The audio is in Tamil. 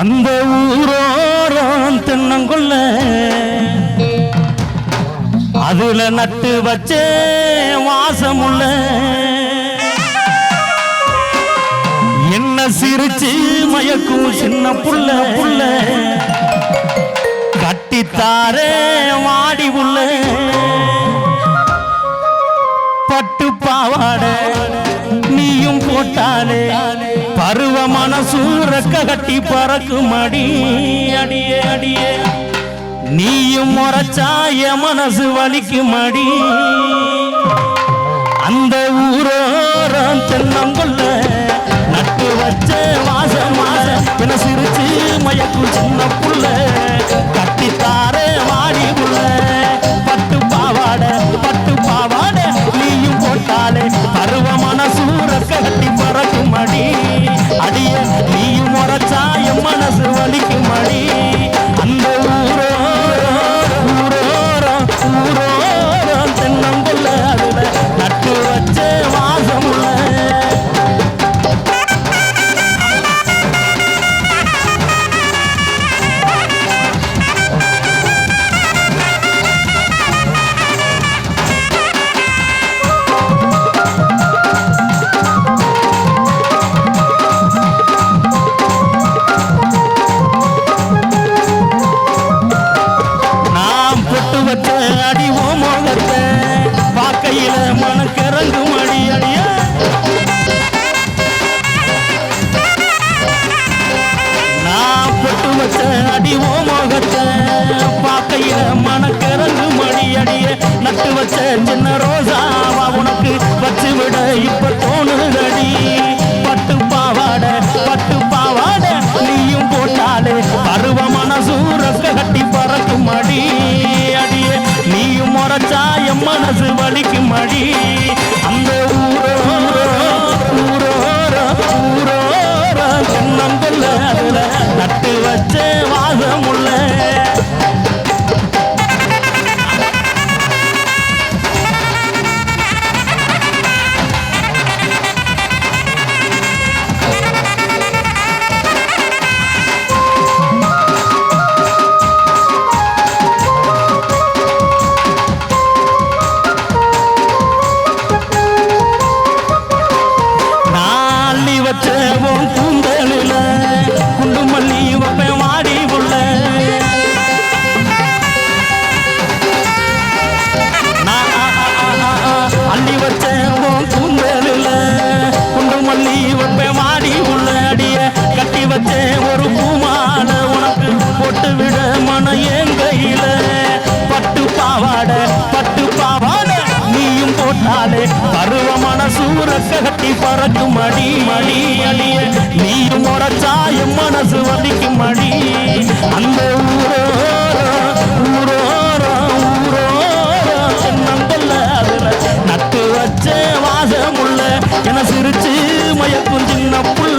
அந்த ஊரோரம் தென்னங்குள்ள அதுல நட்டு வச்சே வாசமுள்ள. என்ன சிரிச்சு மயக்கும் சின்ன புள்ள புள்ள. கட்டித்தாரே வாடி புள்ள பட்டு பாவாடை. மனசூரக்க கட்டி பறக்கும் அடி அடியே அடியே. நீயும் முறைச்சாய மனசு வலிக்கும் அடி அந்த ஊரோ மோகத்தை பார்க்கைய மனக்கிறங்கும் அடி அடிய நட்டு வச்ச சின்ன ரோசாவா உனக்கு வச்சு விட இப்ப தோணுதடி. பட்டு பாவாட பட்டு பாவாட நீயும் போட்டாலே பருவமான சூரக்க கட்டி பறக்கும் அடி. அடிய நீயும் முறைச்சா என் மனசு வலிக்கு. நாளே பருவமான சூற கட்டி பறக்கும் மடி மடி மடி நீயும் முறைச்சாயும் மனசு வலிக்கும் மடி அந்த ஊரோ ஊரோரோ ஊரோரோ சென்னந்தல்ல அதுல நட்டு வச்ச வாசமுள்ள என சிரிச்சு மயக்கும் சின்ன புள்ள.